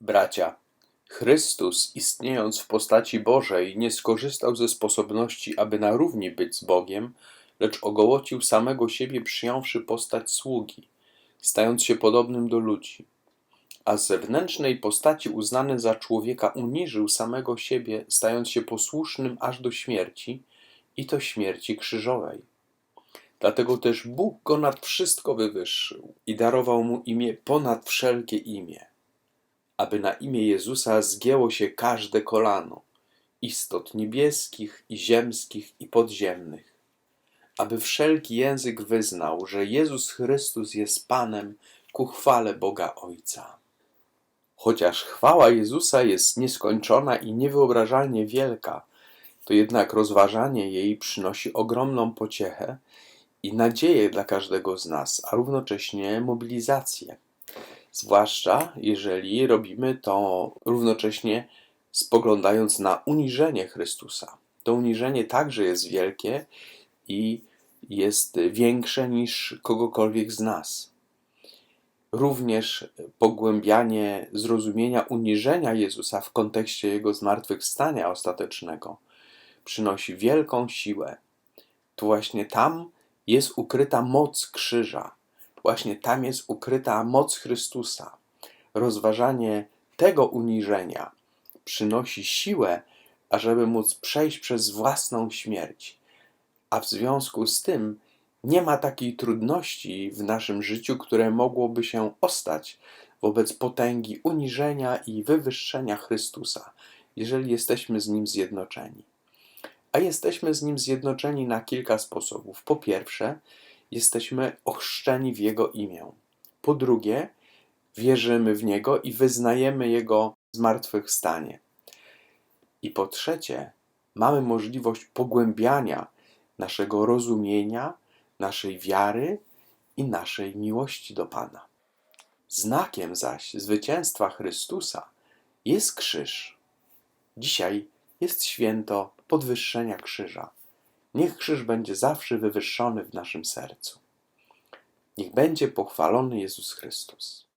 Bracia, Chrystus, istniejąc w postaci Bożej, nie skorzystał ze sposobności, aby na równi być z Bogiem, lecz ogołocił samego siebie, przyjąwszy postać sługi, stając się podobnym do ludzi. A z zewnętrznej postaci uznany za człowieka uniżył samego siebie, stając się posłusznym aż do śmierci, i to śmierci krzyżowej. Dlatego też Bóg go nad wszystko wywyższył i darował mu imię ponad wszelkie imię, aby na imię Jezusa zgięło się każde kolano, istot niebieskich i ziemskich i podziemnych, aby wszelki język wyznał, że Jezus Chrystus jest Panem ku chwale Boga Ojca. Chociaż chwała Jezusa jest nieskończona i niewyobrażalnie wielka, to jednak rozważanie jej przynosi ogromną pociechę i nadzieję dla każdego z nas, a równocześnie mobilizację. Zwłaszcza jeżeli robimy to równocześnie spoglądając na uniżenie Chrystusa. To uniżenie także jest wielkie i jest większe niż kogokolwiek z nas. Również pogłębianie zrozumienia uniżenia Jezusa w kontekście Jego zmartwychwstania ostatecznego przynosi wielką siłę. To właśnie tam jest ukryta moc krzyża. Właśnie tam jest ukryta moc Chrystusa. Rozważanie tego uniżenia przynosi siłę, ażeby móc przejść przez własną śmierć. A w związku z tym nie ma takiej trudności w naszym życiu, które mogłoby się ostać wobec potęgi uniżenia i wywyższenia Chrystusa, jeżeli jesteśmy z Nim zjednoczeni. A jesteśmy z Nim zjednoczeni na kilka sposobów. Po pierwsze, jesteśmy ochrzczeni w Jego imię. Po drugie, wierzymy w Niego i wyznajemy Jego zmartwychwstanie. I po trzecie, mamy możliwość pogłębiania naszego rozumienia, naszej wiary i naszej miłości do Pana. Znakiem zaś zwycięstwa Chrystusa jest krzyż. Dzisiaj jest święto podwyższenia krzyża. Niech krzyż będzie zawsze wywyższony w naszym sercu. Niech będzie pochwalony Jezus Chrystus.